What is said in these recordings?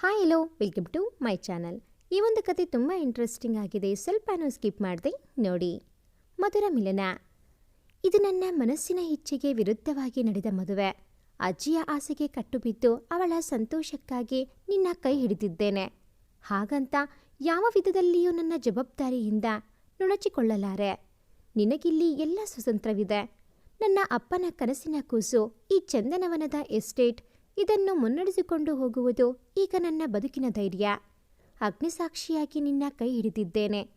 Hi hello welcome to my channel ಈ ಒಂದು ಕತೆ ತುಂಬ ಇಂಟ್ರೆಸ್ಟಿಂಗ್ ಆಗಿದೆ. ಸ್ವಲ್ಪನೂ ಸ್ಕಿಪ್ ಮಾಡಿದೆ. ನೋಡಿ. ಮಧುರ ಮಿಲನ. ಇದು ನನ್ನ ಮನಸ್ಸಿನ ಇಚ್ಛೆಗೆ ವಿರುದ್ಧವಾಗಿ ನಡೆದ ಮದುವೆ. ಅಜ್ಜಿಯ ಆಸೆಗೆ ಕಟ್ಟುಬಿದ್ದು ಅವಳ ಸಂತೋಷಕ್ಕಾಗಿ ನಿನ್ನ ಕೈ ಹಿಡಿದಿದ್ದೇನೆ. ಹಾಗಂತ ಯಾವ ವಿಧದಲ್ಲಿಯೂ ನನ್ನ ಜವಾಬ್ದಾರಿಯಿಂದ ನುಣಚಿಕೊಳ್ಳಲಾರೆ. ನಿನಗಿಲ್ಲಿ ಎಲ್ಲ ಸ್ವತಂತ್ರವಿದೆ. ನನ್ನ ಅಪ್ಪನ ಕನಸಿನ ಕೂಸು ಈ ಚಂದನವನದ ಎಸ್ಟೇಟ್ ಇದನ್ನು ಮುನ್ನಡೆಸಿಕೊಂಡು ಹೋಗುವುದು ಈಗ ನನ್ನ ಬದುಕಿನ ಧೈರ್ಯ. ಅಗ್ನಿಸಾಕ್ಷಿಯಾಗಿ ನಿನ್ನ ಕೈ ಹಿಡಿದಿದ್ದೇನೆ.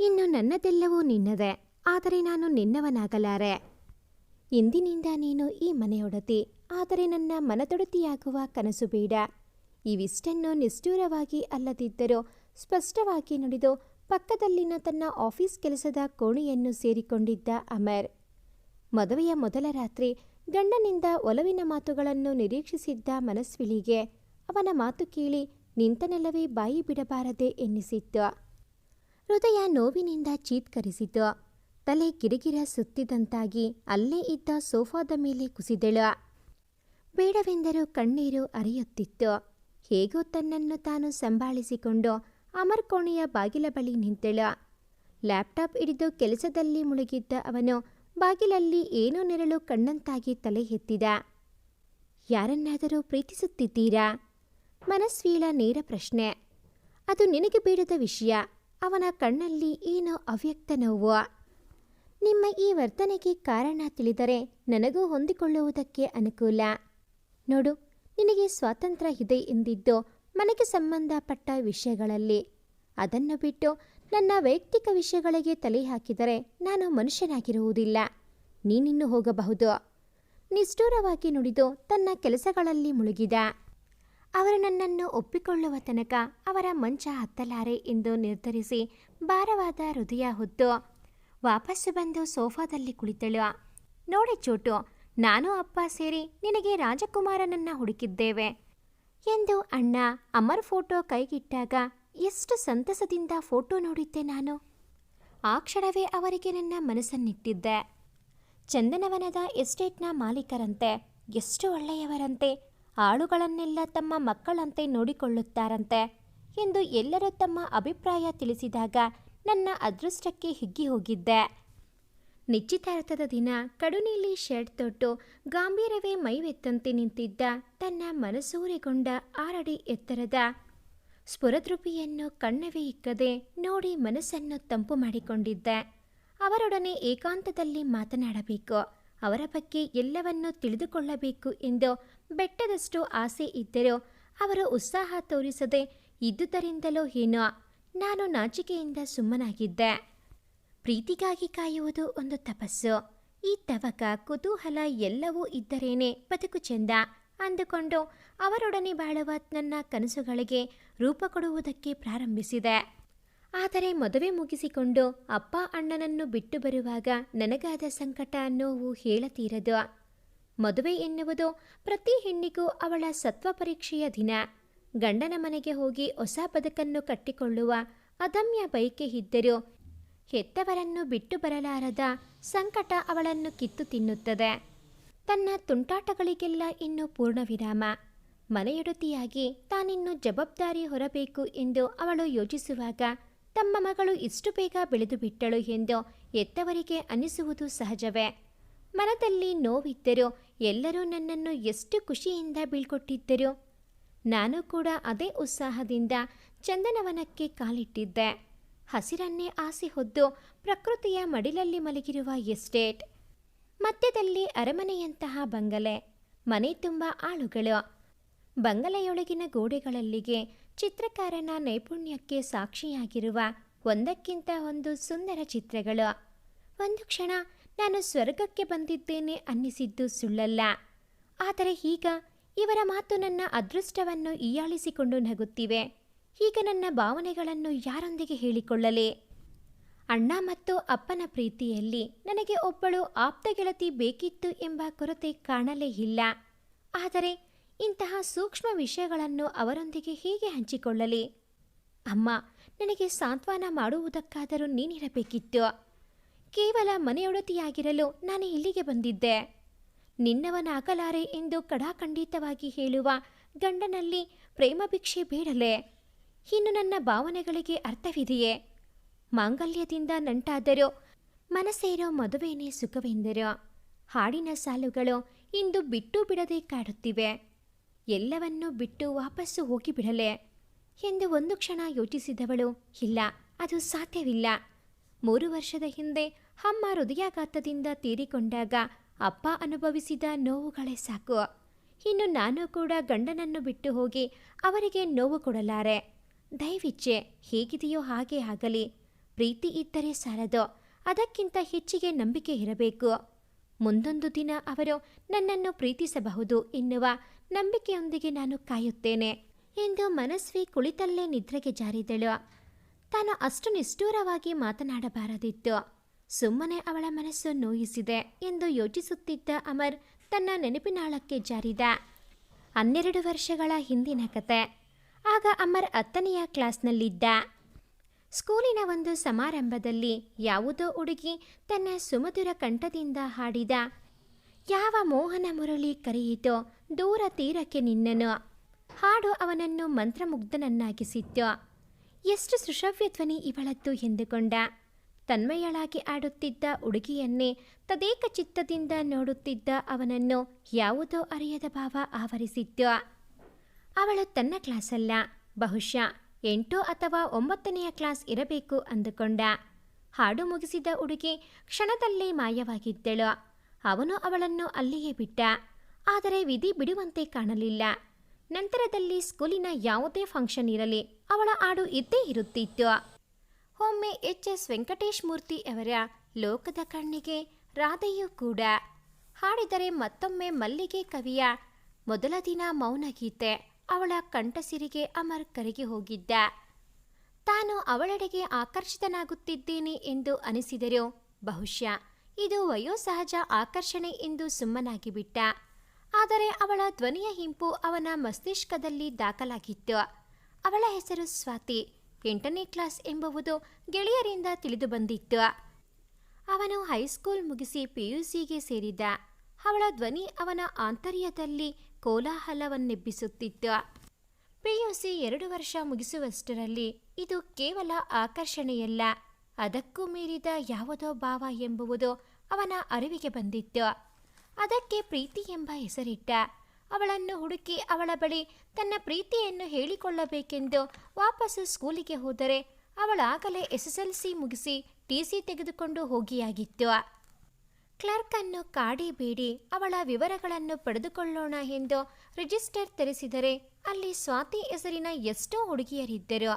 ಇನ್ನು ನನ್ನದೆಲ್ಲವೂ ನಿನ್ನದೇ. ಆದರೆ ನಾನು ನಿನ್ನವನಾಗಲಾರೆ. ಇಂದಿನಿಂದ ನೀನು ಈ ಮನೆಯೊಡತಿ. ಆದರೆ ನನ್ನ ಮನದೊಡತಿಯಾಗುವ ಕನಸು ಬೇಡ. ಇವಿಷ್ಟನ್ನು ನಿಷ್ಠೂರವಾಗಿ ಅಲ್ಲದಿದ್ದರೂ ಸ್ಪಷ್ಟವಾಗಿ ನುಡಿದು ಪಕ್ಕದಲ್ಲಿನ ತನ್ನ ಆಫೀಸ್ ಕೆಲಸದ ಕೋಣೆಯನ್ನು ಸೇರಿಕೊಂಡಿದ್ದ ಅಮರ್. ಮದುವೆಯ ಮೊದಲ ರಾತ್ರಿ ಗಂಡನಿಂದ ಒಲವಿನ ಮಾತುಗಳನ್ನು ನಿರೀಕ್ಷಿಸಿದ್ದ ಮನಸ್ವಿಳಿಗೆ ಅವನ ಮಾತು ಕೇಳಿ ನಿಂತ ಬಾಯಿ ಬಿಡಬಾರದೆ ಎನ್ನಿಸಿತ್ತು ಹೃದಯ ನೋವಿನಿಂದ ಚೀತ್ಕರಿಸಿತು ತಲೆ ಗಿರಿಗಿರ ಸುತ್ತಿದಂತಾಗಿ ಅಲ್ಲೇ ಇದ್ದ ಸೋಫಾದ ಮೇಲೆ ಕುಸಿದಳು. ಬೇಡವೆಂದರೂ ಕಣ್ಣೀರು ಅರಿಯುತ್ತಿತ್ತು. ಹೇಗೋ ತನ್ನನ್ನು ತಾನು ಸಂಭಾಳಿಸಿಕೊಂಡು ಅಮರ್ ಕೋಣೆಯ ಬಾಗಿಲ ಬಳಿ ನಿಂತಳು. ಲ್ಯಾಪ್ಟಾಪ್ ಹಿಡಿದು ಕೆಲಸದಲ್ಲಿ ಮುಳುಗಿದ್ದ ಅವನು ಬಾಗಿಲಲ್ಲಿ ಏನೋ ನೆರಳು ಕಣ್ಣಂತಾಗಿ ತಲೆ ಎತ್ತಿದ. ಯಾರನ್ನಾದರೂ ಪ್ರೀತಿಸುತ್ತಿದ್ದೀರಾ? ಮನಸ್ವೀಳ ನೇರ ಪ್ರಶ್ನೆ. ಅದು ನಿನಗೆ ಬೇಡದ ವಿಷಯ. ಅವನ ಕಣ್ಣಲ್ಲಿ ಏನೋ ಅವ್ಯಕ್ತ ನೋವು. ನಿಮ್ಮ ಈ ವರ್ತನೆಗೆ ಕಾರಣ ತಿಳಿದರೆ ನನಗೂ ಹೊಂದಿಕೊಳ್ಳುವುದಕ್ಕೆ ಅನುಕೂಲ. ನೋಡು, ನಿನಗೆ ಸ್ವಾತಂತ್ರ್ಯ ಇದೆ ಎಂದಿದ್ದು ಮನೆಗೆ ಸಂಬಂಧಪಟ್ಟ ವಿಷಯಗಳಲ್ಲಿ. ಅದನ್ನು ಬಿಟ್ಟು ನನ್ನ ವೈಯಕ್ತಿಕ ವಿಷಯಗಳಿಗೆ ತಲೆ ಹಾಕಿದರೆ ನಾನು ಮನುಷ್ಯನಾಗಿರುವುದಿಲ್ಲ. ನೀನಿನ್ನು ಹೋಗಬಹುದು. ನಿಷ್ಠೂರವಾಗಿ ನುಡಿದು ತನ್ನ ಕೆಲಸಗಳಲ್ಲಿ ಮುಳುಗಿದ. ಅವರು ನನ್ನನ್ನು ಒಪ್ಪಿಕೊಳ್ಳುವ ತನಕ ಅವರ ಮಂಚ ಹತ್ತಲಾರೆ ಎಂದು ನಿರ್ಧರಿಸಿ ಭಾರವಾದ ಹೃದಯ ಹೊತ್ತು ವಾಪಸ್ಸು ಬಂದು ಸೋಫಾದಲ್ಲಿ ಕುಳಿತಳು. ನೋಡಿ ಚೋಟು, ನಾನು ಅಪ್ಪ ಸೇರಿ ನಿನಗೆ ರಾಜಕುಮಾರನನ್ನ ಹುಡುಕಿದ್ದೇವೆ ಎಂದು ಅಣ್ಣ ಅಮರ್ ಫೋಟೋ ಕೈಗಿಟ್ಟಾಗ ಎಷ್ಟು ಸಂತಸದಿಂದ ಫೋಟೋ ನೋಡಿದ್ದೆ ನಾನು. ಆ ಕ್ಷಣವೇ ಅವರಿಗೆ ನನ್ನ ಮನಸ್ಸನ್ನಿಟ್ಟಿದ್ದೆ. ಚಂದನವನದ ಎಸ್ಟೇಟ್ನ ಮಾಲೀಕರಂತೆ, ಎಷ್ಟು ಒಳ್ಳೆಯವರಂತೆ, ಆಳುಗಳನ್ನೆಲ್ಲ ತಮ್ಮ ಮಕ್ಕಳಂತೆ ನೋಡಿಕೊಳ್ಳುತ್ತಾರಂತೆ ಎಂದು ಎಲ್ಲರೂ ತಮ್ಮ ಅಭಿಪ್ರಾಯ ತಿಳಿಸಿದಾಗ ನನ್ನ ಅದೃಷ್ಟಕ್ಕೆ ಹಿಗ್ಗಿ ಹೋಗಿದ್ದೆ. ನಿಶ್ಚಿತಾರ್ಥದ ದಿನ ಕಡುನೀಲಿ ಶರ್ಟ್ ತೊಟ್ಟು ಗಾಂಭೀರವೇ ಮೈವೆತ್ತಂತೆ ನಿಂತಿದ್ದ ತನ್ನ ಮನಸೂರೆಗೊಂಡ ಆರಡಿ ಎತ್ತರದ ಸ್ಫುರದ್ರುಪಿಯನ್ನು ಕಣ್ಣವೇ ಇಕ್ಕದೆ ನೋಡಿ ಮನಸ್ಸನ್ನು ತಂಪು ಮಾಡಿಕೊಂಡಿದ್ದೆ. ಅವರೊಡನೆ ಏಕಾಂತದಲ್ಲಿ ಮಾತನಾಡಬೇಕು. ಅವರ ಬಗ್ಗೆ ಎಲ್ಲವನ್ನೂ ತಿಳಿದುಕೊಳ್ಳಬೇಕು ಎಂದು ಬೆಟ್ಟದಷ್ಟು ಆಸೆ ಇದ್ದರೂ ಅವರು ಉತ್ಸಾಹ ತೋರಿಸದೆ ಇದ್ದುದರಿಂದಲೋ ಏನೋ ನಾನು ನಾಚಿಕೆಯಿಂದ ಸುಮ್ಮನಾಗಿದ್ದೆ. ಪ್ರೀತಿಗಾಗಿ ಕಾಯುವುದು ಒಂದು ತಪಸ್ಸು. ಈ ತವಕ, ಕುತೂಹಲ ಎಲ್ಲವೂ ಇದ್ದರೇನೆ ಬದುಕು ಚೆಂದ. ಅಂದುಕೊಂಡು ಅವರೊಡನೆ ಬಾಳುವ ನನ್ನ ಕನಸುಗಳಿಗೆ ರೂಪ ಕೊಡುವುದಕ್ಕೆ ಪ್ರಾರಂಭಿಸಿದೆ. ಆದರೆ ಮದುವೆ ಮುಗಿಸಿಕೊಂಡು ಅಪ್ಪ ಅಣ್ಣನನ್ನು ಬಿಟ್ಟು ಬರುವಾಗ ನನಗಾದ ಸಂಕಟ ನೋವು ಹೇಳತೀರದು. ಮದುವೆ ಎನ್ನುವುದು ಪ್ರತಿ ಹೆಣ್ಣಿಗೂ ಅವಳ ಸತ್ವ ಪರೀಕ್ಷೆಯ ದಿನ. ಗಂಡನ ಮನೆಗೆ ಹೋಗಿ ಹೊಸ ಬದುಕನ್ನು ಕಟ್ಟಿಕೊಳ್ಳುವ ಅದಮ್ಯ ಬಯಕೆ ಇದ್ದರೂ ಹೆತ್ತವರನ್ನು ಬಿಟ್ಟು ಬರಲಾರದ ಸಂಕಟ ಅವಳನ್ನು ಕಿತ್ತು ತಿನ್ನುತ್ತದೆ. ತನ್ನ ತುಂಟಾಟಗಳಿಗೆಲ್ಲ ಇನ್ನು ಪೂರ್ಣ ವಿರಾಮ. ಮನೆಯೊಡತಿಯಾಗಿ ತಾನಿನ್ನು ಜವಾಬ್ದಾರಿ ಹೊರಬೇಕು ಎಂದು ಅವಳು ಯೋಚಿಸುವಾಗ, ತಮ್ಮ ಮಗಳು ಇಷ್ಟು ಬೇಗ ಬೆಳೆದು ಬಿಟ್ಟಳು ಎಂದು ಎತ್ತವರಿಗೆ ಅನಿಸುವುದು ಸಹಜವೇ. ಮನದಲ್ಲಿ ನೋವಿದ್ದರೂ ಎಲ್ಲರೂ ನನ್ನನ್ನು ಎಷ್ಟು ಖುಷಿಯಿಂದ ಬೀಳ್ಕೊಟ್ಟಿದ್ದರು. ನಾನು ಕೂಡ ಅದೇ ಉತ್ಸಾಹದಿಂದ ಚಂದನವನಕ್ಕೆ ಕಾಲಿಟ್ಟಿದ್ದೆ. ಹಸಿರನ್ನೇ ಆಸೆ ಹೊದ್ದು ಪ್ರಕೃತಿಯ ಮಡಿಲಲ್ಲಿ ಮಲಗಿರುವ ಎಸ್ಟೇಟ್ ಮಧ್ಯದಲ್ಲಿ ಅರಮನೆಯಂತಹ ಬಂಗಲೆ, ಮನೆ ತುಂಬ ಆಳುಗಳು. ಬಂಗಲೆಯೊಳಗಿನ ಗೋಡೆಗಳಲ್ಲಿಗೆ ಚಿತ್ರಕಾರನ ನೈಪುಣ್ಯಕ್ಕೆ ಸಾಕ್ಷಿಯಾಗಿರುವ ಒಂದಕ್ಕಿಂತ ಒಂದು ಸುಂದರ ಚಿತ್ರಗಳು. ಒಂದು ಕ್ಷಣ ನಾನು ಸ್ವರ್ಗಕ್ಕೆ ಬಂದಿದ್ದೇನೆ ಅನ್ನಿಸಿದ್ದು ಸುಳ್ಳಲ್ಲ. ಆದರೆ ಈಗ ಇವರ ಮಾತು ನನ್ನ ಅದೃಷ್ಟವನ್ನು ಈಯಾಳಿಸಿಕೊಂಡು ನಗುತ್ತಿವೆ. ಈಗ ನನ್ನ ಭಾವನೆಗಳನ್ನು ಯಾರೊಂದಿಗೆ ಹೇಳಿಕೊಳ್ಳಲಿ? ಅಣ್ಣ ಮತ್ತು ಅಪ್ಪನ ಪ್ರೀತಿಯಲ್ಲಿ ನನಗೆ ಒಬ್ಬಳು ಆಪ್ತ ಗೆಳತಿ ಬೇಕಿತ್ತು ಎಂಬ ಕೊರತೆ ಕಾಣಲೇ ಇಲ್ಲ. ಆದರೆ ಇಂತಹ ಸೂಕ್ಷ್ಮ ವಿಷಯಗಳನ್ನು ಅವರೊಂದಿಗೆ ಹೀಗೆ ಹಂಚಿಕೊಳ್ಳಲಿ? ಅಮ್ಮ, ನನಗೆ ಸಾಂತ್ವನ ಮಾಡುವುದಕ್ಕಾದರೂ ನೀನಿರಬೇಕಿತ್ತು. ಕೇವಲ ಮನೆಯೊಡತಿಯಾಗಿರಲು ನಾನು ಇಲ್ಲಿಗೆ ಬಂದಿದ್ದೆ? ನಿನ್ನವನಾಗಲಾರೆ ಎಂದು ಕಡಾಖಂಡಿತವಾಗಿ ಹೇಳುವ ಗಂಡನಲ್ಲಿ ಪ್ರೇಮ ಭಿಕ್ಷೆ ಬೇಡಲೆ? ಇನ್ನು ನನ್ನ ಭಾವನೆಗಳಿಗೆ ಅರ್ಥವಿದೆಯೇ? ಮಾಂಗಲ್ಯದಿಂದ ನಂಟಾದರೂ ಮನಸ್ಸೇರೋ ಮದುವೆನೇ ಸುಖವೆಂದರು ಹಾಡಿನ ಸಾಲುಗಳು ಇಂದು ಬಿಟ್ಟು ಬಿಡದೆ ಕಾಡುತ್ತಿವೆ. ಎಲ್ಲವನ್ನೂ ಬಿಟ್ಟು ವಾಪಸ್ಸು ಹೋಗಿಬಿಡಲೆ ಎಂದು ಒಂದು ಕ್ಷಣ ಯೋಚಿಸಿದವಳು, ಇಲ್ಲ, ಅದು ಸಾಧ್ಯವಿಲ್ಲ. ಮೂರು ವರ್ಷದ ಹಿಂದೆ ಅಮ್ಮ ಹೃದಯಾಘಾತದಿಂದ ತೀರಿಕೊಂಡಾಗ ಅಪ್ಪ ಅನುಭವಿಸಿದ ನೋವುಗಳೇ ಸಾಕು. ಇನ್ನು ನಾನು ಕೂಡ ಗಂಡನನ್ನು ಬಿಟ್ಟು ಹೋಗಿ ಅವರಿಗೆ ನೋವು ಕೊಡಲಾರೆ. ದಯವಿಚ್ಛೆ ಹೇಗಿದೆಯೋ ಹಾಗೆ ಆಗಲಿ. ಪ್ರೀತಿ ಇದ್ದರೆ ಸಾಲದು. ಅದಕ್ಕಿಂತ ಹೆಚ್ಚಿಗೆ ನಂಬಿಕೆ ಇರಬೇಕು. ಮುಂದೊಂದು ದಿನ ಅವರು ನನ್ನನ್ನು ಪ್ರೀತಿಸಬಹುದು ಎನ್ನುವ ನಂಬಿಕೆಯೊಂದಿಗೆ ನಾನು ಕಾಯುತ್ತೇನೆ ಎಂದು ಮನಸ್ವಿ ಕುಳಿತಲ್ಲೇ ನಿದ್ರೆಗೆ ಜಾರಿದಳು. ತಾನು ಅಷ್ಟು ನಿಷ್ಠೂರವಾಗಿ ಮಾತನಾಡಬಾರದಿತ್ತು. ಸುಮ್ಮನೆ ಅವಳ ಮನಸ್ಸು ನೋಯಿಸಿದೆ ಎಂದು ಯೋಚಿಸುತ್ತಿದ್ದ ಅಮರ್ ತನ್ನ ನೆನಪಿನಾಳಕ್ಕೆ ಜಾರಿದ. ಹನ್ನೆರಡು ವರ್ಷಗಳ ಹಿಂದಿನ ಕತೆ. ಆಗ ಅಮರ್ ಹತ್ತನೆಯ ಕ್ಲಾಸ್ನಲ್ಲಿದ್ದ. ಸ್ಕೂಲಿನ ಒಂದು ಸಮಾರಂಭದಲ್ಲಿ ಯಾವುದೋ ಹುಡುಗಿ ತನ್ನ ಸುಮಧುರ ಕಂಠದಿಂದ ಹಾಡಿದ, ಯಾವ ಮೋಹನ ಮುರಳಿ ಕರೆಯಿತೋ ದೂರ ತೀರಕ್ಕೆ ನಿನ್ನನು ಹಾಡು ಅವನನ್ನು ಮಂತ್ರಮುಗ್ಧನನ್ನಾಗಿಸಿತ್ತು. ಎಷ್ಟು ಸುಶ್ರವ್ಯ ಧ್ವನಿ ಇವಳದ್ದು ಎಂದುಕೊಂಡ. ತನ್ಮಯಳಾಗಿ ಆಡುತ್ತಿದ್ದ ಹುಡುಗಿಯನ್ನೇ ತದೇಕ ಚಿತ್ತದಿಂದ ನೋಡುತ್ತಿದ್ದ ಅವನನ್ನು ಯಾವುದೋ ಅರಿಯದ ಭಾವ ಆವರಿಸಿತ್ತು. ಅವಳು ತನ್ನ ಕ್ಲಾಸಲ್ಲ, ಬಹುಶಃ ಎಂಟು ಅಥವಾ ಒಂಬತ್ತನೆಯ ಕ್ಲಾಸ್ ಇರಬೇಕು ಅಂದುಕೊಂಡ. ಹಾಡು ಮುಗಿಸಿದ ಹುಡುಗಿ ಕ್ಷಣದಲ್ಲೇ ಮಾಯವಾಗಿದ್ದಳು. ಅವನು ಅವಳನ್ನು ಅಲ್ಲಿಯೇ ಬಿಟ್ಟ. ಆದರೆ ವಿಧಿ ಬಿಡುವಂತೆ ಕಾಣಲಿಲ್ಲ. ನಂತರದಲ್ಲಿ ಸ್ಕೂಲಿನ ಯಾವುದೇ ಫಂಕ್ಷನ್ ಇರಲಿ, ಅವಳ ಹಾಡು ಇದ್ದೇ ಇರುತ್ತಿತ್ತು. ಒಮ್ಮೆ ಎಚ್. ಎಸ್. ವೆಂಕಟೇಶ್ ಮೂರ್ತಿ ಅವರ ಲೋಕದ ಕಣ್ಣಿಗೆ, ರಾಧೆಯೂ ಕೂಡ ಹಾಡಿದರೆ ಮತ್ತೊಮ್ಮೆ ಮಲ್ಲಿಗೆ ಕವಿಯ ಮೊದಲ ದಿನ ಮೌನ ಗೀತೆ ಅವಳ ಕಂಠಸಿರಿಗೆ ಅಮರ್ ಕರಗಿ ಹೋಗಿದ್ದ. ತಾನು ಅವಳೆಡೆಗೆ ಆಕರ್ಷಿತನಾಗುತ್ತಿದ್ದೇನೆ ಎಂದು ಅನಿಸಿದರು ಬಹುಶಃ ಇದು ವಯೋಸಹಜ ಆಕರ್ಷಣೆ ಎಂದು ಸುಮ್ಮನಾಗಿಬಿಟ್ಟ. ಆದರೆ ಅವಳ ಧ್ವನಿಯ ಹಿಂಪು ಅವನ ಮಸ್ತಿಷ್ಕದಲ್ಲಿ ದಾಖಲಾಗಿತ್ತು. ಅವಳ ಹೆಸರು ಸ್ವಾತಿ, ಎಂಟನೇ ಕ್ಲಾಸ್ ಎಂಬುವುದು ಗೆಳೆಯರಿಂದ ತಿಳಿದು ಬಂದಿತ್ತು. ಅವನು ಹೈಸ್ಕೂಲ್ ಮುಗಿಸಿ ಪಿಯುಸಿಗೆ ಸೇರಿದ. ಅವಳ ಧ್ವನಿ ಅವನ ಆಂತರ್ಯದಲ್ಲಿ ಕೋಲಾಹಲವನ್ನೆಬ್ಬಿಸುತ್ತಿತ್ತು. ಪಿಯುಸಿ ಎರಡು ವರ್ಷ ಮುಗಿಸುವಷ್ಟರಲ್ಲಿ ಇದು ಕೇವಲ ಆಕರ್ಷಣೆಯಲ್ಲ, ಅದಕ್ಕೂ ಮೀರಿದ ಯಾವುದೋ ಭಾವ ಎಂಬುವುದು ಅವನ ಅರಿವಿಗೆ ಬಂದಿತ್ತು. ಅದಕ್ಕೆ ಪ್ರೀತಿ ಎಂಬ ಹೆಸರಿಟ್ಟ. ಅವಳನ್ನು ಹುಡುಕಿ ಅವಳ ಬಳಿ ತನ್ನ ಪ್ರೀತಿಯನ್ನು ಹೇಳಿಕೊಳ್ಳಬೇಕೆಂದು ವಾಪಸ್ಸು ಸ್ಕೂಲಿಗೆ ಹೋದರೆ ಅವಳಾಗಲೇ ಎಸ್ ಎಸ್ ಎಲ್ ಸಿ ಮುಗಿಸಿ ಟಿ ಸಿ ತೆಗೆದುಕೊಂಡು ಹೋಗಿಯಾಗಿತ್ತು. ಕ್ಲರ್ಕ್ ಅನ್ನು ಕಾಡಿ ಬೀಡಿ ಅವಳ ವಿವರಗಳನ್ನು ಪಡೆದುಕೊಳ್ಳೋಣ ಎಂದು ರಿಜಿಸ್ಟರ್ ತೆರೆಸಿದರೆ ಅಲ್ಲಿ ಸ್ವಾತಿ ಹೆಸರಿನ ಎಷ್ಟೋ ಹುಡುಗಿಯರಿದ್ದರು.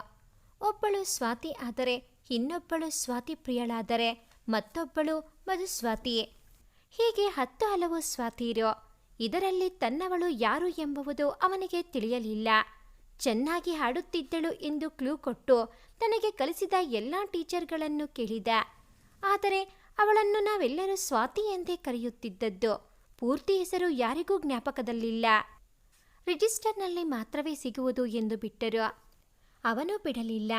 ಒಬ್ಬಳು ಸ್ವಾತಿ ಆದರೆ ಇನ್ನೊಬ್ಬಳು ಸ್ವಾತಿ ಪ್ರಿಯಳಾದರೆ ಮತ್ತೊಬ್ಬಳು ಮಧು ಸ್ವಾತಿ ಹೀಗೆ ಹತ್ತು ಹಲವು ಸ್ವಾತಿರು ಇದರಲ್ಲಿ ತನ್ನವಳು ಯಾರು ಎಂಬುವುದು ಅವನಿಗೆ ತಿಳಿಯಲಿಲ್ಲ. ಚೆನ್ನಾಗಿ ಹಾಡುತ್ತಿದ್ದಳು ಎಂದು ಕ್ಲೂ ಕೊಟ್ಟು ತನಗೆ ಕಲಿಸಿದ ಎಲ್ಲ ಟೀಚರ್ಗಳನ್ನು ಕೇಳಿದ. ಆದರೆ ಅವಳನ್ನು ನಾವೆಲ್ಲರೂ ಸ್ವಾತಿ ಎಂದೇ ಕರೆಯುತ್ತಿದ್ದದ್ದು. ಪೂರ್ತಿ ಹೆಸರು ಯಾರಿಗೂ ಜ್ಞಾಪಕದಲ್ಲಿಲ್ಲ. ರಿಜಿಸ್ಟರ್ನಲ್ಲಿ ಮಾತ್ರವೇ ಸಿಗುವುದು ಎಂದು ಬಿಟ್ಟರು. ಅವನು ಬಿಡಲಿಲ್ಲ.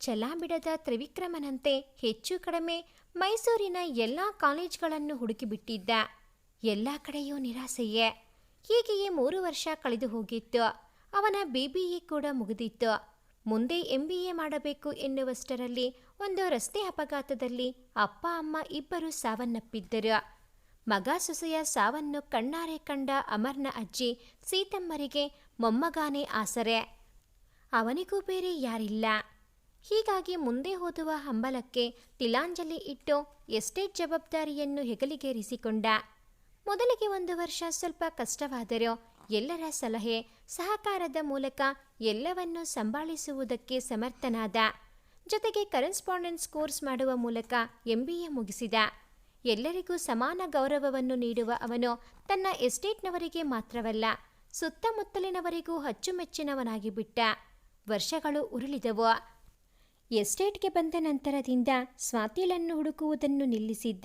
ಛಲ ಬಿಡದ ತ್ರಿವಿಕ್ರಮನಂತೆ ಹೆಚ್ಚು ಕಡಿಮೆ ಮೈಸೂರಿನ ಎಲ್ಲ ಕಾಲೇಜ್ಗಳನ್ನು ಹುಡುಕಿಬಿಟ್ಟಿದ್ದ. ಎಲ್ಲ ಕಡೆಯೂ ನಿರಾಸೆಯೇ. ಹೀಗೆಯೇ ಮೂರು ವರ್ಷ ಕಳೆದು ಹೋಗಿತ್ತು. ಅವನ ಬಿ ಬಿ ಎ ಕೂಡ ಮುಗಿದಿತ್ತು. ಮುಂದೆ ಎಂ ಬಿ ಎ ಮಾಡಬೇಕು ಎನ್ನುವಷ್ಟರಲ್ಲಿ ಒಂದು ರಸ್ತೆ ಅಪಘಾತದಲ್ಲಿ ಅಪ್ಪ, ಅಮ್ಮ ಇಬ್ಬರು ಸಾವನ್ನಪ್ಪಿದ್ದರು. ಮಗ ಸೊಸೆಯ ಸಾವನ್ನು ಕಣ್ಣಾರೆ ಕಂಡ ಅಮರ್ನ ಅಜ್ಜಿ ಸೀತಮ್ಮರಿಗೆ ಮೊಮ್ಮಗಾನೇ ಆಸರೆ. ಅವನಿಗೂ ಬೇರೆ ಯಾರಿಲ್ಲ. ಹೀಗಾಗಿ ಮುಂದೆ ಓದುವ ಹಂಬಲಕ್ಕೆ ತಿಲಾಂಜಲಿ ಇಟ್ಟು ಎಸ್ಟೇಟ್ ಜವಾಬ್ದಾರಿಯನ್ನು ಹೆಗಲಿಗೇರಿಸಿಕೊಂಡ. ಮೊದಲಿಗೆ ಒಂದು ವರ್ಷ ಸ್ವಲ್ಪ ಕಷ್ಟವಾದರೂ ಎಲ್ಲರ ಸಲಹೆ ಸಹಕಾರದ ಮೂಲಕ ಎಲ್ಲವನ್ನೂ ಸಂಭಾಳಿಸುವುದಕ್ಕೆ ಸಮರ್ಥನಾದ. ಜೊತೆಗೆ ಕರೆಸ್ಪಾಂಡೆನ್ಸ್ ಕೋರ್ಸ್ ಮಾಡುವ ಮೂಲಕ ಎಂ ಎ ಮುಗಿಸಿದ. ಎಲ್ಲರಿಗೂ ಸಮಾನ ಗೌರವವನ್ನು ನೀಡುವ ಅವನು ತನ್ನ ಎಸ್ಟೇಟ್ನವರಿಗೆ ಮಾತ್ರವಲ್ಲ, ಸುತ್ತಮುತ್ತಲಿನವರಿಗೂ ಅಚ್ಚುಮೆಚ್ಚಿನವನಾಗಿಬಿಟ್ಟ. ವರ್ಷಗಳು ಉರುಳಿದವು. ಎಸ್ಟೇಟ್ಗೆ ಬಂದ ನಂತರದಿಂದ ಸ್ವಾತಿಲನ್ನು ಹುಡುಕುವುದನ್ನು ನಿಲ್ಲಿಸಿದ್ದ.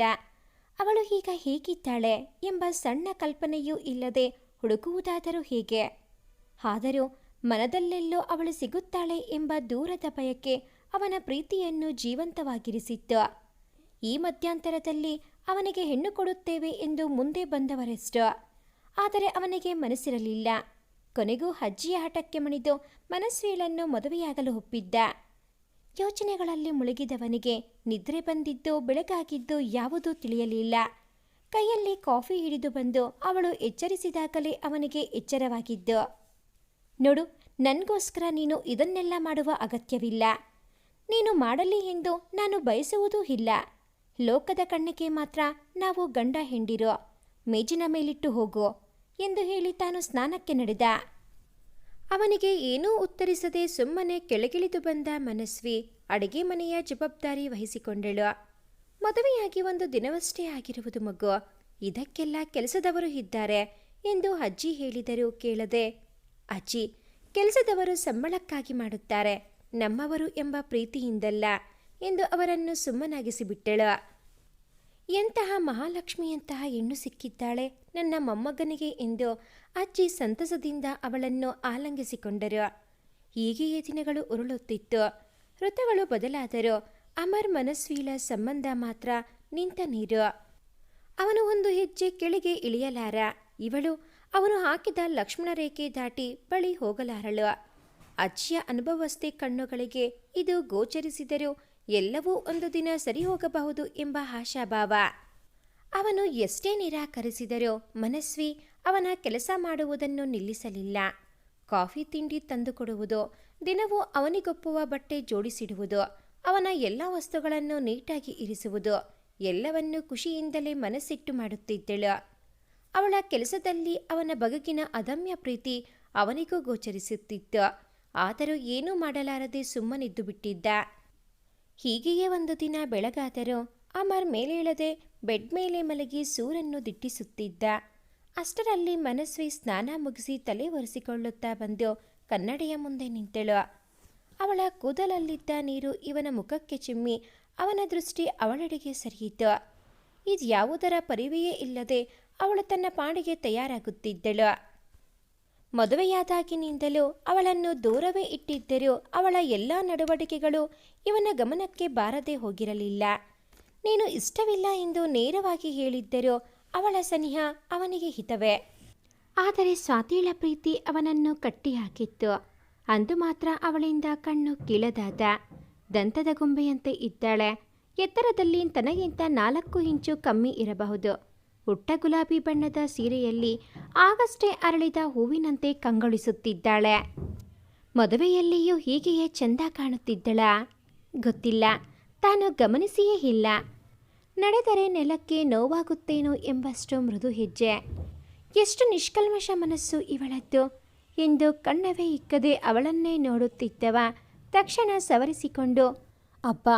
ಅವಳು ಈಗ ಹೇಗಿದ್ದಾಳೆ ಎಂಬ ಸಣ್ಣ ಕಲ್ಪನೆಯೂ ಇಲ್ಲದೆ ಹುಡುಕುವುದಾದರೂ ಹೇಗೆ? ಆದರೂ ಮನದಲ್ಲೆಲ್ಲೋ ಅವಳು ಸಿಗುತ್ತಾಳೆ ಎಂಬ ದೂರದ ಭಯಕ್ಕೆ ಅವನ ಪ್ರೀತಿಯನ್ನು ಜೀವಂತವಾಗಿರಿಸಿತ್ತು. ಈ ಮಧ್ಯಾಂತರದಲ್ಲಿ ಅವನಿಗೆ ಹೆಣ್ಣು ಕೊಡುತ್ತೇವೆ ಎಂದು ಮುಂದೆ ಬಂದವರೆಷ್ಟು. ಆದರೆ ಅವನಿಗೆ ಮನಸ್ಸಿರಲಿಲ್ಲ. ಕೊನೆಗೂ ಅಜ್ಜಿಯ ಹಠಕ್ಕೆ ಮಣಿದು ಮನಸ್ವೀಳನ್ನು ಮದುವೆಯಾಗಲು ಒಪ್ಪಿದ್ದ. ಯೋಚನೆಗಳಲ್ಲಿ ಮುಳುಗಿದವನಿಗೆ ನಿದ್ರೆ ಬಂದಿದ್ದು ಬೆಳಗಾಗಿದ್ದು ಯಾವುದೂ ತಿಳಿಯಲಿಲ್ಲ. ಕೈಯಲ್ಲಿ ಕಾಫಿ ಹಿಡಿದು ಬಂದು ಅವಳು ಎಚ್ಚರಿಸಿದಾಗಲೇ ಅವನಿಗೆ ಎಚ್ಚರವಾಗಿದ್ದು. ನೋಡು, ನನಗೋಸ್ಕರ ನೀನು ಇದನ್ನೆಲ್ಲ ಮಾಡುವ ಅಗತ್ಯವಿಲ್ಲ. ನೀನು ಮಾಡಲಿ ಎಂದು ನಾನು ಬಯಸುವುದೂ ಇಲ್ಲ. ಲೋಕದ ಕಣ್ಣಿಗೆ ಮಾತ್ರ ನಾವು ಗಂಡ ಹೆಂಡಿರೋ. ಮೇಜಿನ ಮೇಲಿಟ್ಟು ಹೋಗು ಎಂದು ಹೇಳಿ ತಾನು ಸ್ನಾನಕ್ಕೆ ನಡೆದ. ಅವನಿಗೆ ಏನೂ ಉತ್ತರಿಸದೆ ಸುಮ್ಮನೆ ಕೆಳಗಿಳಿದು ಬಂದ ಮನಸ್ವಿ ಅಡಿಗೆ ಮನೆಯ ಜವಾಬ್ದಾರಿ ವಹಿಸಿಕೊಂಡಳು. ಮದುವೆಯಾಗಿ ಒಂದು ದಿನವಷ್ಟೇ ಆಗಿರುವುದು ಮಗು. ಇದಕ್ಕೆಲ್ಲ ಕೆಲಸದವರು ಇದ್ದಾರೆ ಎಂದು ಅಜ್ಜಿ ಹೇಳಿದರೂ ಕೇಳದೆ ಅಜ್ಜಿ, ಕೆಲಸದವರು ಸಂಬಳಕ್ಕಾಗಿ ಮಾಡುತ್ತಾರೆ. ನಮ್ಮವರು ಎಂಬ ಪ್ರೀತಿಯಿಂದಲ್ಲ ಎಂದು ಅವರನ್ನು ಸುಮ್ಮನಾಗಿಸಿಬಿಟ್ಟಳು. ಎಂತಹ ಮಹಾಲಕ್ಷ್ಮಿಯಂತಹ ಹೆಣ್ಣು ಸಿಕ್ಕಿದ್ದಾಳೆ ನನ್ನ ಮೊಮ್ಮಗನಿಗೆ ಎಂದು ಅಜ್ಜಿ ಸಂತಸದಿಂದ ಅವಳನ್ನು ಆಲಂಗಿಸಿಕೊಂಡರು. ಹೀಗೆಯೇ ದಿನಗಳು ಉರುಳುತ್ತಿತ್ತು. ಋತುಗಳು ಬದಲಾದರೂ ಅಮರ್ ಮನಸ್ವೀಲ ಸಂಬಂಧ ಮಾತ್ರ ನಿಂತ ನೀರು. ಅವನು ಒಂದು ಹೆಜ್ಜೆ ಕೆಳಗೆ ಇಳಿಯಲಾರ. ಇವಳು ಅವನು ಹಾಕಿದ ಲಕ್ಷ್ಮಣ ರೇಖೆ ದಾಟಿ ಬಳಿ ಹೋಗಲಾರಳು. ಅಜ್ಜಿಯ ಅನುಭವಸ್ಥೆ ಕಣ್ಣುಗಳಿಗೆ ಇದು ಗೋಚರಿಸಿದರೂ ಎಲ್ಲವೂ ಒಂದು ದಿನ ಸರಿ ಹೋಗಬಹುದು ಎಂಬ ಆಶಾಭಾವ. ಅವನು ಎಷ್ಟೇ ನಿರಾಕರಿಸಿದರೂ ಮನಸ್ವಿ ಅವನ ಕೆಲಸ ಮಾಡುವುದನ್ನು ನಿಲ್ಲಿಸಲಿಲ್ಲ. ಕಾಫಿ ತಿಂಡಿ ತಂದುಕೊಡುವುದು, ದಿನವೂ ಅವನಿಗೊಪ್ಪುವ ಬಟ್ಟೆ ಜೋಡಿಸಿಡುವುದು, ಅವನ ಎಲ್ಲ ವಸ್ತುಗಳನ್ನು ನೀಟಾಗಿ ಇರಿಸುವುದು ಎಲ್ಲವನ್ನೂ ಖುಷಿಯಿಂದಲೇ ಮನಸ್ಸಿಟ್ಟು ಮಾಡುತ್ತಿದ್ದಳು. ಅವಳ ಕೆಲಸದಲ್ಲಿ ಅವನ ಬಗೆಗಿನ ಅದಮ್ಯ ಪ್ರೀತಿ ಅವನಿಗೂ ಗೋಚರಿಸುತ್ತಿತ್ತು. ಆದರೂ ಏನೂ ಮಾಡಲಾರದೆ ಸುಮ್ಮನಿದ್ದು ಬಿಟ್ಟಿದ್ದ. ಹೀಗೆಯೇ ಒಂದು ದಿನ ಬೆಳಗಾದರೂ ಅಮರ್ ಮೇಲೇಳದೆ ಬೆಡ್ ಮೇಲೆ ಮಲಗಿ ಸೂರನ್ನು ದಿಟ್ಟಿಸುತ್ತಿದ್ದ. ಅಷ್ಟರಲ್ಲಿ ಮನಸ್ವಿ ಸ್ನಾನ ಮುಗಿಸಿ ತಲೆ ಒರೆಸಿಕೊಳ್ಳುತ್ತಾ ಬಂದು ಕನ್ನಡಿಯ ಮುಂದೆ ನಿಂತಳು. ಅವಳ ಕೂದಲಲ್ಲಿದ್ದ ನೀರು ಇವನ ಮುಖಕ್ಕೆ ಚಿಮ್ಮಿ ಅವನ ದೃಷ್ಟಿ ಅವಳೆಡೆಗೆ ಸರಿಯಿತು. ಇದ್ಯಾವುದರ ಪರಿವೆಯೇ ಇಲ್ಲದೆ ಅವಳು ತನ್ನ ಪಾಡಿಗೆ ತಯಾರಾಗುತ್ತಿದ್ದಳು. ಮದುವೆಯಾದಾಗಿನಿಂದಲೂ ಅವಳನ್ನು ದೂರವೇ ಇಟ್ಟಿದ್ದರೂ ಅವಳ ಎಲ್ಲ ನಡವಳಿಕೆಗಳು ಇವನ ಗಮನಕ್ಕೆ ಬಾರದೆ ಹೋಗಿರಲಿಲ್ಲ. ನೀನು ಇಷ್ಟವಿಲ್ಲ ಎಂದು ನೇರವಾಗಿ ಹೇಳಿದ್ದರೂ ಅವಳ ಸನಿಹ ಅವನಿಗೆ ಹಿತವೇ. ಆದರೆ ಸ್ವಾತಿಳ ಪ್ರೀತಿ ಅವನನ್ನು ಕಟ್ಟಿಹಾಕಿತ್ತು. ಅಂದು ಮಾತ್ರ ಅವಳಿಂದ ಕಣ್ಣು ಕೀಳದಾದ. ದಂತದ ಗೊಂಬೆಯಂತೆ ಇದ್ದಾಳೆ. ಎತ್ತರದಲ್ಲಿ ತನಗಿಂತ ನಾಲ್ಕು ಇಂಚು ಕಮ್ಮಿ ಇರಬಹುದು. ಹುಟ್ಟ ಗುಲಾಬಿ ಬಣ್ಣದ ಸೀರೆಯಲ್ಲಿ ಆಗಷ್ಟೇ ಅರಳಿದ ಹೂವಿನಂತೆ ಕಂಗೊಳಿಸುತ್ತಿದ್ದಾಳೆ. ಮದುವೆಯಲ್ಲಿಯೂ ಹೀಗೆಯೇ ಚೆಂದ ಕಾಣುತ್ತಿದ್ದಳ. ಗೊತ್ತಿಲ್ಲ, ತಾನು ಗಮನಿಸಿಯೇ ಇಲ್ಲ. ನಡೆದರೆ ನೆಲಕ್ಕೆ ನೋವಾಗುತ್ತೇನೋ ಎಂಬಷ್ಟು ಮೃದು ಹೆಜ್ಜೆ. ಎಷ್ಟು ನಿಷ್ಕಲ್ಮಷ ಮನಸ್ಸು ಇವಳದ್ದು. ಎಂದು ಕಣ್ಣವೇ ಇಕ್ಕದೆ ಅವಳನ್ನೇ ನೋಡುತ್ತಿದ್ದವ ತಕ್ಷಣ ಸವರಿಸಿಕೊಂಡು, ಅಬ್ಬ,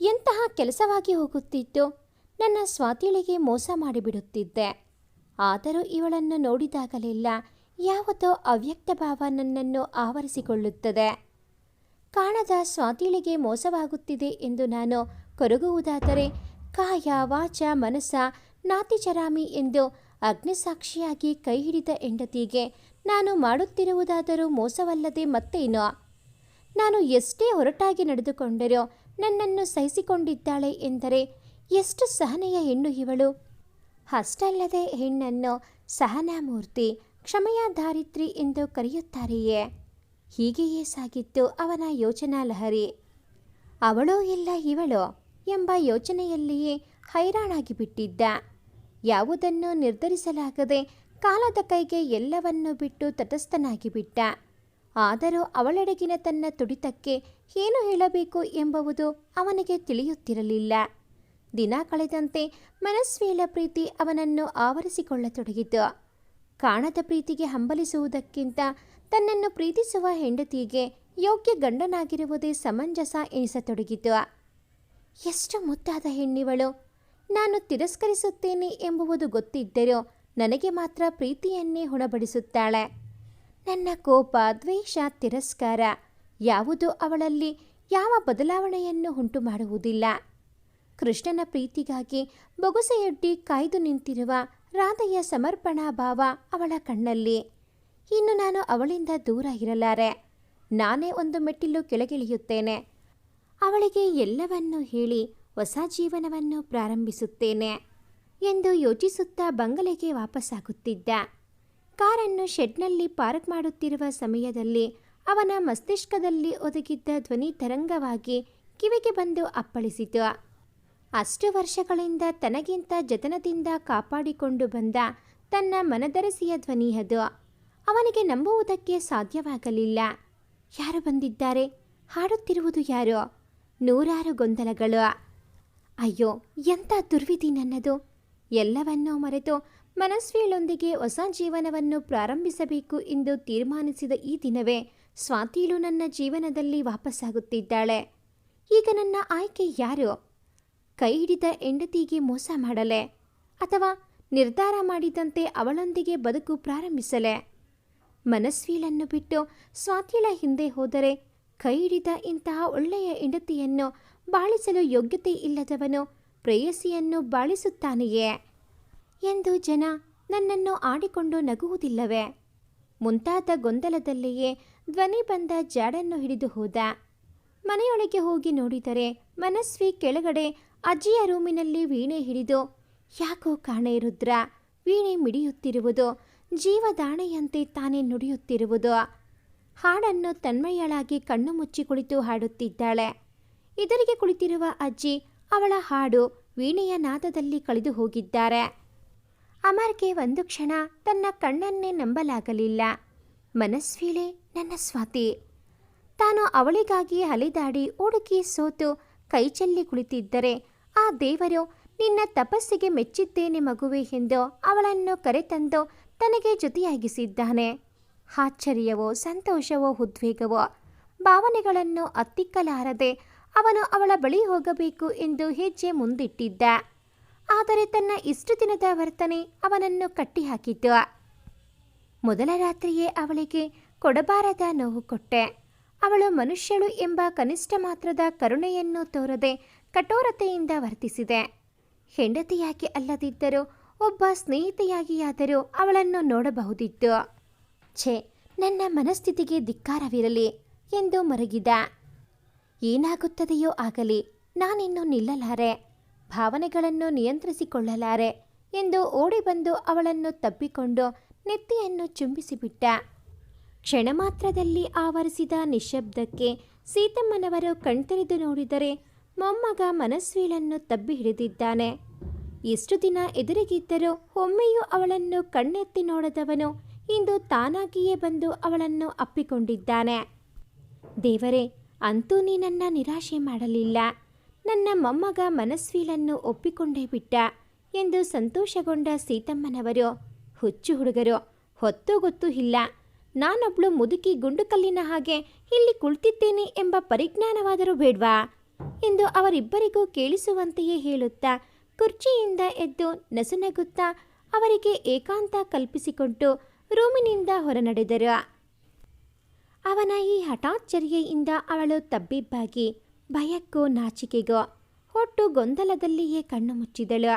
ಎಂತಹ ಕೆಲಸವಾಗಿ ಹೋಗುತ್ತಿತ್ತು ನನ್ನ ಸ್ವಾತಿಳಿಗೆ ಮೋಸ ಮಾಡಿಬಿಡುತ್ತಿದ್ದೆ. ಆದರೂ ಇವಳನ್ನು ನೋಡಿದಾಗಲೆಲ್ಲ ಯಾವುದೋ ಅವ್ಯಕ್ತ ಭಾವ ನನ್ನನ್ನು ಆವರಿಸಿಕೊಳ್ಳುತ್ತದೆ. ಕಾಣದ ಸ್ವಾತಿಳಿಗೆ ಮೋಸವಾಗುತ್ತಿದೆ ಎಂದು ನಾನು ಕೊರಗುವುದಾದರೆ ಕಾಯ, ವಾಚ ಮನಸ ನಾತಿಚರಾಮಿ ಎಂದು ಅಗ್ನಿಸಾಕ್ಷಿಯಾಗಿ ಕೈ ಹಿಡಿದ ಹೆಂಡತಿಗೆ ನಾನು ಮಾಡುತ್ತಿರುವುದಾದರೂ ಮೋಸವಲ್ಲದೆ ಮತ್ತೇನೋ? ನಾನು ಎಷ್ಟೇ ಹೊರಟಾಗಿ ನಡೆದುಕೊಂಡರೂ ನನ್ನನ್ನು ಸಹಿಸಿಕೊಂಡಿದ್ದಾಳೆ ಎಂದರೆ ಎಷ್ಟು ಸಹನೆಯ ಹೆಣ್ಣು ಇವಳು. ಅಷ್ಟಲ್ಲದೆ ಹೆಣ್ಣನ್ನು ಸಹನಾಮೂರ್ತಿ ಕ್ಷಮೆಯ ಧಾರಿತ್ರಿ ಎಂದು ಕರೆಯುತ್ತಾರೆಯೇ. ಹೀಗೆಯೇ ಸಾಗಿತ್ತು ಅವನ ಯೋಚನಾ ಲಹರಿ ಅವಳೋ ಇಲ್ಲ ಇವಳೋ ಎಂಬ ಯೋಚನೆಯಲ್ಲಿಯೇ ಹೈರಾಣಾಗಿ ಬಿಟ್ಟಿದ್ದ. ಯಾವುದನ್ನು ನಿರ್ಧರಿಸಲಾಗದೆ ಕಾಲದ ಕೈಗೆ ಎಲ್ಲವನ್ನೂ ಬಿಟ್ಟು ತಟಸ್ಥನಾಗಿ ಬಿಟ್ಟ. ಆದರೂ ಅವಳೆಡೆಗಿನ ತನ್ನ ತುಡಿತಕ್ಕೆ ಏನು ಹೇಳಬೇಕು ಎಂಬುವುದು ಅವನಿಗೆ ತಿಳಿಯುತ್ತಿರಲಿಲ್ಲ. ದಿನ ಕಳೆದಂತೆ ಮನಸ್ವೀಳ ಪ್ರೀತಿ ಅವನನ್ನು ಆವರಿಸಿಕೊಳ್ಳತೊಡಗಿತು ಕಾಣದ ಪ್ರೀತಿಗೆ ಹಂಬಲಿಸುವುದಕ್ಕಿಂತ ತನ್ನನ್ನು ಪ್ರೀತಿಸುವ ಹೆಂಡತಿಗೆ ಯೋಗ್ಯ ಗಂಡನಾಗಿರುವುದೇ ಸಮಂಜಸ ಎನಿಸತೊಡಗಿತು ಎಷ್ಟು ಮುದ್ದಾದ ಹೆಣ್ಣಿವಳು. ನಾನು ತಿರಸ್ಕರಿಸುತ್ತೇನೆ ಎಂಬುವುದು ಗೊತ್ತಿದ್ದರೂ ನನಗೆ ಮಾತ್ರ ಪ್ರೀತಿಯನ್ನೇ ಹುಣಬಡಿಸುತ್ತಾಳೆ. ನನ್ನ ಕೋಪ, ದ್ವೇಷ, ತಿರಸ್ಕಾರ ಯಾವುದು ಅವಳಲ್ಲಿ ಯಾವ ಬದಲಾವಣೆಯನ್ನು ಉಂಟು ಮಾಡುವುದಿಲ್ಲ ಕೃಷ್ಣನ ಪ್ರೀತಿಗಾಗಿ ಬೊಗುಸೆಯೊಡ್ಡಿ ಕಾಯ್ದು ನಿಂತಿರುವ ರಾಧೆಯ ಸಮರ್ಪಣಾ ಭಾವ ಅವಳ ಕಣ್ಣಲ್ಲಿ. ಇನ್ನು ನಾನು ಅವಳಿಂದ ದೂರ ಇರಲಾರೆ. ನಾನೇ ಒಂದು ಮೆಟ್ಟಿಲು ಕೆಳಗಿಳಿಯುತ್ತೇನೆ. ಅವಳಿಗೆ ಎಲ್ಲವನ್ನೂ ಹೇಳಿ ಹೊಸ ಜೀವನವನ್ನು ಪ್ರಾರಂಭಿಸುತ್ತೇನೆ ಎಂದು ಯೋಚಿಸುತ್ತಾ ಬಂಗಲೆಗೆ ವಾಪಸ್ಸಾಗುತ್ತಿದ್ದ ಕಾರನ್ನು ಶೆಡ್ನಲ್ಲಿ ಪಾರ್ಕ್ ಮಾಡುತ್ತಿರುವ ಸಮಯದಲ್ಲಿ ಅವನ ಮಸ್ತಿಷ್ಕದಲ್ಲಿ ಒದಗಿದ್ದ ಧ್ವನಿ ತರಂಗವಾಗಿ ಕಿವಿಗೆ ಬಂದು ಅಪ್ಪಳಿಸಿತು. ಅಷ್ಟು ವರ್ಷಗಳಿಂದ ತನಗಿಂತ ಜತನದಿಂದ ಕಾಪಾಡಿಕೊಂಡು ಬಂದ ತನ್ನ ಮನದರಸಿಯ ಧ್ವನಿ ಅದು. ಅವನಿಗೆ ನಂಬುವುದಕ್ಕೆ ಸಾಧ್ಯವಾಗಲಿಲ್ಲ. ಯಾರು ಬಂದಿದ್ದಾರೆ? ಹಾಡುತ್ತಿರುವುದು ಯಾರು? ನೂರಾರು ಗೊಂದಲಗಳು. ಅಯ್ಯೋ, ಎಂಥ ದುರ್ವಿಧಿ ನನ್ನದು. ಎಲ್ಲವನ್ನೂ ಮರೆತು ಮನಸ್ವಿಯಳೊಂದಿಗೆ ಹೊಸ ಜೀವನವನ್ನು ಪ್ರಾರಂಭಿಸಬೇಕು ಎಂದು ತೀರ್ಮಾನಿಸಿದ ಈ ದಿನವೇ ಸ್ವಾತಿಲು ನನ್ನ ಜೀವನದಲ್ಲಿ ವಾಪಸ್ಸಾಗುತ್ತಿದ್ದಾಳೆ. ಈಗ ನನ್ನ ಆಯ್ಕೆ ಯಾರು? ಕೈ ಹಿಡಿದ ಹೆಂಡತಿಗೆ ಮೋಸ ಮಾಡಲೆ ಅಥವಾ ನಿರ್ಧಾರ ಮಾಡಿದಂತೆ ಅವಳೊಂದಿಗೆ ಬದುಕು ಪ್ರಾರಂಭಿಸಲೆ. ಮನಸ್ವೀಳನ್ನು ಬಿಟ್ಟು ಸ್ವಾತಿಳ ಹಿಂದೆ ಹೋದರೆ ಕೈ ಹಿಡಿದ ಇಂತಹ ಒಳ್ಳೆಯ ಹೆಂಡತಿಯನ್ನು ಬಾಳಿಸಲು ಯೋಗ್ಯತೆ ಇಲ್ಲದವನು ಪ್ರೇಯಸಿಯನ್ನು ಬಾಳಿಸುತ್ತಾನೆಯೇ? ಎಂದು ಜನ ನನ್ನನ್ನು ಆಡಿಕೊಂಡು ನಗುವುದಿಲ್ಲವೇ? ಮುಂತಾದ ಗೊಂದಲದಲ್ಲಿಯೇ ಧ್ವನಿ ಬಂದ ಜಾಡನ್ನು ಹಿಡಿದು ಹೋದ. ಮನೆಯೊಳಗೆ ಹೋಗಿ ನೋಡಿದರೆ ಮನಸ್ವಿ ಕೆಳಗಡೆ ಅಜ್ಜಿಯ ರೂಮಿನಲ್ಲಿ ವೀಣೆ ಹಿಡಿದು, ಯಾಕೋ ಕಾಣೆ ರುದ್ರ, ವೀಣೆ ಮಿಡಿಯುತ್ತಿರುವುದು, ಜೀವದಾಣೆಯಂತೆ ತಾನೇ ನುಡಿಯುತ್ತಿರುವುದು. ಹಾಡನ್ನು ತನ್ಮಯಳಾಗಿ ಕಣ್ಣು ಮುಚ್ಚಿ ಕುಳಿತು ಹಾಡುತ್ತಿದ್ದಾಳೆ. ಇದರಿಗೆ ಕುಳಿತಿರುವ ಅಜ್ಜಿ ಅವಳ ಹಾಡು ವೀಣೆಯ ನಾದದಲ್ಲಿ ಕಳೆದು ಹೋಗಿದ್ದಾರೆ. ಅಮರ್ಗೆ ಒಂದು ಕ್ಷಣ ತನ್ನ ಕಣ್ಣನ್ನೇ ನಂಬಲಾಗಲಿಲ್ಲ. ಮನಸ್ವೀಳೆ ನನ್ನ ಸ್ವಾತಿ, ತಾನು ಅವಳಿಗಾಗಿ ಅಲೆದಾಡಿ ಹುಡುಕಿ ಸೋತು ಕೈಚೆಲ್ಲಿ ಕುಳಿತಿದ್ದರೆ ಆ ದೇವರು, ನಿನ್ನ ತಪಸ್ಸಿಗೆ ಮೆಚ್ಚಿದ್ದೇನೆ ಮಗುವೆ ಎಂದು ಅವಳನ್ನು ಕರೆತಂದು ತನಗೆ ಜೊತೆಯಾಗಿಸಿದ್ದಾನೆ ಆಶ್ಚರ್ಯವೋ, ಸಂತೋಷವೋ, ಉದ್ವೇಗವೋ, ಭಾವನೆಗಳನ್ನು ಅತ್ತಿಕ್ಕಲಾರದೆ ಅವನು ಅವಳ ಬಳಿ ಹೋಗಬೇಕು ಎಂದು ಹೆಜ್ಜೆ ಮುಂದಿಟ್ಟಿದ್ದ. ಆದರೆ ತನ್ನ ಇಷ್ಟು ದಿನದ ವರ್ತನೆ ಅವನನ್ನು ಕಟ್ಟಿಹಾಕಿತು. ಮೊದಲ ರಾತ್ರಿಯೇ ಅವಳಿಗೆ ಕೊಡಬಾರದ ನೋವು ಕೊಟ್ಟೆ. ಅವಳು ಮನುಷ್ಯಳು ಎಂಬ ಕನಿಷ್ಠ ಮಾತ್ರದ ಕರುಣೆಯನ್ನು ತೋರದೆ ಕಠೋರತೆಯಿಂದ ವರ್ತಿಸಿದೆ. ಹೆಂಡತಿಯಾಗಿ ಅಲ್ಲದಿದ್ದರೂ, ಒಬ್ಬ ಸ್ನೇಹಿತೆಯಾಗಿಯಾದರೂ ಅವಳನ್ನು ನೋಡಬಹುದಿತ್ತು. ಛೇ, ನನ್ನ ಮನಸ್ಥಿತಿಗೆ ಧಿಕ್ಕಾರವಿರಲಿ ಎಂದು ಮರಗಿದ. ಏನಾಗುತ್ತದೆಯೋ ಆಗಲಿ, ನಾನಿನ್ನು ನಿಲ್ಲಲಾರೆ, ಭಾವನೆಗಳನ್ನು ನಿಯಂತ್ರಿಸಿಕೊಳ್ಳಲಾರೆ ಎಂದು ಓಡಿಬಂದು ಅವಳನ್ನು ತಬ್ಬಿಕೊಂಡು ನೆತ್ತಿಯನ್ನು ಚುಂಬಿಸಿಬಿಟ್ಟ. ಕ್ಷಣ ಮಾತ್ರದಲ್ಲಿ ಆವರಿಸಿದ ನಿಶ್ಶಬ್ದಕ್ಕೆ ಸೀತಮ್ಮನವರು ಕಣ್ತೆರೆದು ನೋಡಿದರೆ ಮೊಮ್ಮಗ ಮನಸ್ವೀಳನ್ನು ತಬ್ಬಿ ಹಿಡಿದಿದ್ದಾನೆ. ಎಷ್ಟು ದಿನ ಎದುರಿಗಿದ್ದರೂ ಒಮ್ಮೆಯೂ ಅವಳನ್ನು ಕಣ್ಣೆತ್ತಿ ನೋಡದವನು ಇಂದು ತಾನಾಗಿಯೇ ಬಂದು ಅವಳನ್ನು ಅಪ್ಪಿಕೊಂಡಿದ್ದಾನೆ. ದೇವರೇ, ಅಂತೂ ನೀ ನನ್ನ ನಿರಾಶೆ ಮಾಡಲಿಲ್ಲ. ನನ್ನ ಮೊಮ್ಮಗ ಮನಸ್ವೀಳನ್ನು ಒಪ್ಪಿಕೊಂಡೇ ಬಿಟ್ಟ ಎಂದು ಸಂತೋಷಗೊಂಡ ಸೀತಮ್ಮನವರು, ಹುಚ್ಚು ಹುಡುಗರು, ಹೊತ್ತು ಗೊತ್ತೂ ಇಲ್ಲ. ನಾನೊಬ್ಳು ಮುದುಕಿ ಗುಂಡುಕಲ್ಲಿನ ಹಾಗೆ ಇಲ್ಲಿ ಕುಳಿತಿದ್ದೇನೆ ಎಂಬ ಪರಿಜ್ಞಾನವಾದರೂ ಬೇಡ್ವಾ? ಎಂದು ಅವರಿಬ್ಬರಿಗೂ ಕೇಳಿಸುವಂತೆಯೇ ಹೇಳುತ್ತಾ ಕುರ್ಚಿಯಿಂದ ಎದ್ದು ನಸುನಗುತ್ತಾ ಅವರಿಗೆ ಏಕಾಂತ ಕಲ್ಪಿಸಿಕೊಂಡು ರೂಮಿನಿಂದ ಹೊರನಡೆದರು. ಅವನ ಈ ಹಠಾತ್ ಚರ್ಯೆಯಿಂದ ಅವಳು ತಬ್ಬಿಬ್ಬಾಗಿ ಭಯಕ್ಕೂ ನಾಚಿಕೆಗೋ ಹೊಟ್ಟು ಗೊಂದಲದಲ್ಲಿಯೇ ಕಣ್ಣು ಮುಚ್ಚಿದಳು.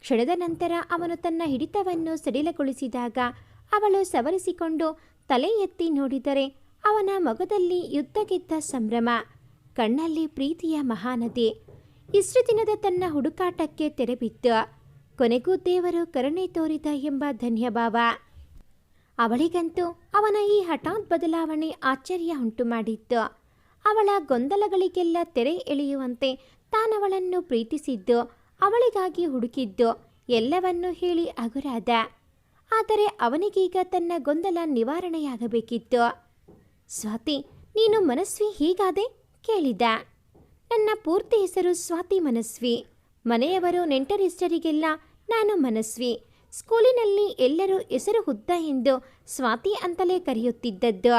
ಕ್ಷಣದ ನಂತರ ಅವನು ತನ್ನ ಹಿಡಿತವನ್ನು ಸಡಿಲಗೊಳಿಸಿದಾಗ ಅವಳು ಸವರಿಸಿಕೊಂಡು ತಲೆ ಎತ್ತಿ ನೋಡಿದರೆ ಅವನ ಮೊಗದಲ್ಲಿ ಯುದ್ಧಗೆದ್ದ ಸಂಭ್ರಮ. ಕಣ್ಣಲ್ಲಿ ಪ್ರೀತಿಯ ಮಹಾನದಿ. ಇಷ್ಟು ದಿನದ ತನ್ನ ಹುಡುಕಾಟಕ್ಕೆ ತೆರೆಬಿತ್ತು ಕೊನೆಗೂ ದೇವರು ಕರುಣೆ ತೋರಿದ ಎಂಬ ಧನ್ಯಭಾವ ಅವಳಿಗಂತೂ ಅವನ ಈ ಹಠಾತ್ ಬದಲಾವಣೆ ಆಶ್ಚರ್ಯ ಉಂಟು ಮಾಡಿತ್ತು. ಅವಳ ಗೊಂದಲಗಳಿಗೆಲ್ಲ ತೆರೆ ಎಳೆಯುವಂತೆ ತಾನವಳನ್ನು ಪ್ರೀತಿಸಿದ್ದು, ಅವಳಿಗಾಗಿ ಹುಡುಕಿದ್ದು, ಎಲ್ಲವನ್ನೂ ಹೇಳಿ ಅಗುರಾದ ಆದರೆ ಅವನಿಗೀಗ ತನ್ನ ಗೊಂದಲ ನಿವಾರಣೆಯಾಗಬೇಕಿತ್ತು. ಸ್ವಾತಿ, ನೀನು ಮನಸ್ವಿ ಹೀಗಾದೆ? ಕೇಳಿದ. ನನ್ನ ಪೂರ್ತಿ ಹೆಸರು ಸ್ವಾತಿ ಮನಸ್ವಿ. ಮನೆಯವರು ನೆಂಟರಿಷ್ಟರಿಗೆಲ್ಲ ನಾನು ಮನಸ್ವಿ. ಸ್ಕೂಲಿನಲ್ಲಿ ಎಲ್ಲರೂ ಹೆಸರು ಹುದ್ದ ಎಂದು ಸ್ವಾತಿ ಅಂತಲೇ ಕರೆಯುತ್ತಿದ್ದದ್ದು.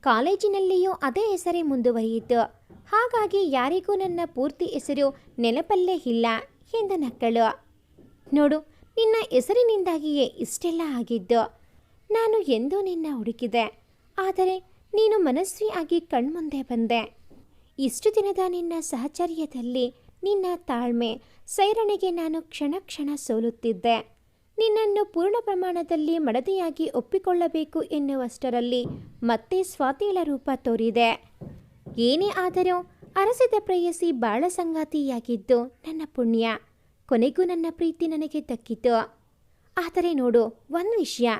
ಕಾಲೇಜಿನಲ್ಲಿಯೂ ಅದೇ ಹೆಸರೇ ಮುಂದುವರಿಯಿತು. ಹಾಗಾಗಿ ಯಾರಿಗೂ ನನ್ನ ಪೂರ್ತಿ ಹೆಸರು ನೆನಪಲ್ಲೇ ಇಲ್ಲ ಎಂದು ನಕ್ಕಳು. ನೋಡು, ನಿನ್ನ ಹೆಸರಿನಿಂದಾಗಿಯೇ ಇಷ್ಟೆಲ್ಲ ಆಗಿದ್ದು. ನಾನು ಎಂದೂ ನಿನ್ನ ಹುಡುಕಿದೆ. ಆದರೆ ನೀನು ಮನಸ್ವಿ ಆಗಿ ಕಣ್ಮುಂದೆ ಬಂದೆ. ಇಷ್ಟು ದಿನದ ನಿನ್ನ ಸಹಚರ್ಯದಲ್ಲಿ ನಿನ್ನ ತಾಳ್ಮೆ, ಸೈರಣೆಗೆ ನಾನು ಕ್ಷಣ ಕ್ಷಣ ಸೋಲುತ್ತಿದ್ದೆ. ನಿನ್ನನ್ನು ಪೂರ್ಣ ಪ್ರಮಾಣದಲ್ಲಿ ಮಡದಿಯಾಗಿ ಒಪ್ಪಿಕೊಳ್ಳಬೇಕು ಎನ್ನುವಷ್ಟರಲ್ಲಿ ಮತ್ತೆ ಸ್ವಾತಿಳ ರೂಪ ತೋರಿದೆ. ಏನೇ ಆದರೂ ಅರಸಿದ ಪ್ರೇಯಸಿ ಬಾಳ ಸಂಗಾತಿಯಾಗಿದ್ದು ನನ್ನ ಪುಣ್ಯ. ಕೊನೆಗೂ ನನ್ನ ಪ್ರೀತಿ ನನಗೆ ದಕ್ಕಿತು. ಆದರೆ ನೋಡು, ಒಂದು ವಿಷಯ.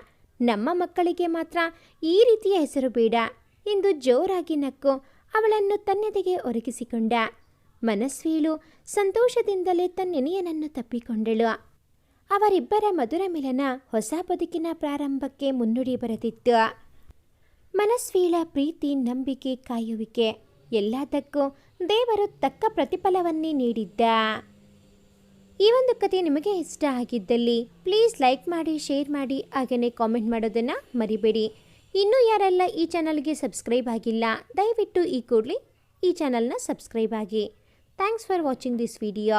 ನಮ್ಮ ಮಕ್ಕಳಿಗೆ ಮಾತ್ರ ಈ ರೀತಿಯ ಹೆಸರು ಬೇಡ. ಎಂದು ಜೋರಾಗಿ ನಕ್ಕು ಅವಳನ್ನು ತನ್ನೆದೆಗೆ ಒರಗಿಸಿಕೊಂಡ. ಮನಸ್ವೀಳು ಸಂತೋಷದಿಂದಲೇ ತನ್ನೆನೆಯನನ್ನು ತಪ್ಪಿಕೊಂಡಳು. ಅವರಿಬ್ಬರ ಮಧುರ ಮಿಲನ ಹೊಸ ಬದುಕಿನ ಪ್ರಾರಂಭಕ್ಕೆ ಮುನ್ನುಡಿ ಬರೆದಿತ್ತು. ಮನಸ್ವೀಳ ಪ್ರೀತಿ, ನಂಬಿಕೆ, ಕಾಯುವಿಕೆ ಎಲ್ಲದಕ್ಕೂ ದೇವರು ತಕ್ಕ ಪ್ರತಿಫಲವನ್ನೇ ನೀಡಿದ್ದ. ಈ ಒಂದು ಕತೆ ನಿಮಗೆ ಇಷ್ಟ ಆಗಿದ್ದಲ್ಲಿ, ಪ್ಲೀಸ್ ಲೈಕ್ ಮಾಡಿ, ಶೇರ್ ಮಾಡಿ ಹಾಗೆಯೇ ಕಾಮೆಂಟ್ ಮಾಡೋದನ್ನು ಮರಿಬೇಡಿ. ಇನ್ನೂ ಯಾರೆಲ್ಲ ಈ ಚಾನಲ್ಗೆ ಸಬ್ಸ್ಕ್ರೈಬ್ ಆಗಿಲ್ಲ, ದಯವಿಟ್ಟು ಈ ಕೂಡಲೇ ಈ ಚಾನಲ್ನ ಸಬ್ಸ್ಕ್ರೈಬ್ ಆಗಿ. Thanks for watching this video.